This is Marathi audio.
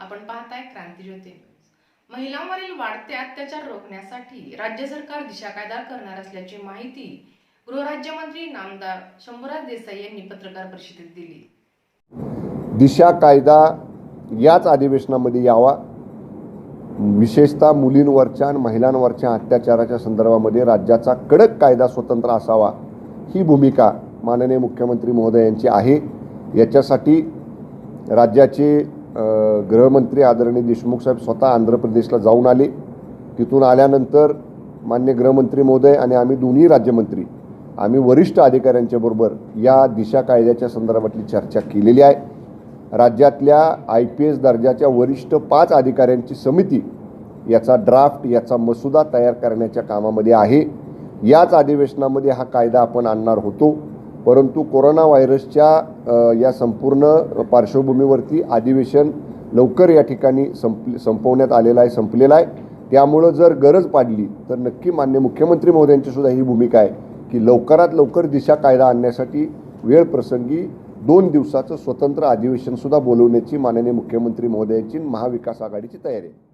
आपण पाहताय क्रांतीज्योती न्यूज महिलांवरील वाढते अत्याचार रोखण्यासाठी राज्य सरकार दिशा कायदा करणार असल्याची माहिती गृहराज्यमंत्री नामदार शंभूराज देसाई यांनी पत्रकार परिषदेत दिली. दिशा कायदा याच अधिवेशनामध्ये यावा. विशेषतः मुलींवरच्या आणि महिलांवरच्या अत्याचाराच्या संदर्भामध्ये राज्याचा कडक कायदा स्वतंत्र असावा. ही भूमिका माननीय मुख्यमंत्री महोदय यांची आहे. याच्यासाठी राज्याचे गृहमंत्री आदरणीय देशमुख साहेब स्वतः आंध्र प्रदेशला जाऊन आले. तिथून आल्यानंतर मान्य गृहमंत्री महोदय आणि आम्ही दोन्ही राज्यमंत्री आम्ही वरिष्ठ अधिकाऱ्यांच्या बरोबर या दिशा कायद्याच्या संदर्भातली चर्चा केलेली आहे. राज्यातल्या आय पी एस दर्जाच्या वरिष्ठ पाच अधिकाऱ्यांची समिती याचा ड्राफ्ट याचा मसुदा तयार करण्याच्या कामामध्ये आहे. याच अधिवेशनामध्ये हा कायदा आपण आणणार होतो. परंतु कोरोना व्हायरसच्या या संपूर्ण पार्श्वभूमीवरती अधिवेशन लवकर या ठिकाणी संप संपवण्यात आलेलं आहे संपलेलं आहे. त्यामुळं जर गरज पाडली तर नक्की मान्य मुख्यमंत्री महोदयांची सुद्धा ही भूमिका आहे की लवकरात लवकर दिशा कायदा आणण्यासाठी वेळ प्रसंगी दोन दिवसाचं स्वतंत्र अधिवेशनसुद्धा बोलवण्याची माननीय मुख्यमंत्री महोदयांची आणि महाविकास आघाडीची तयारी आहे.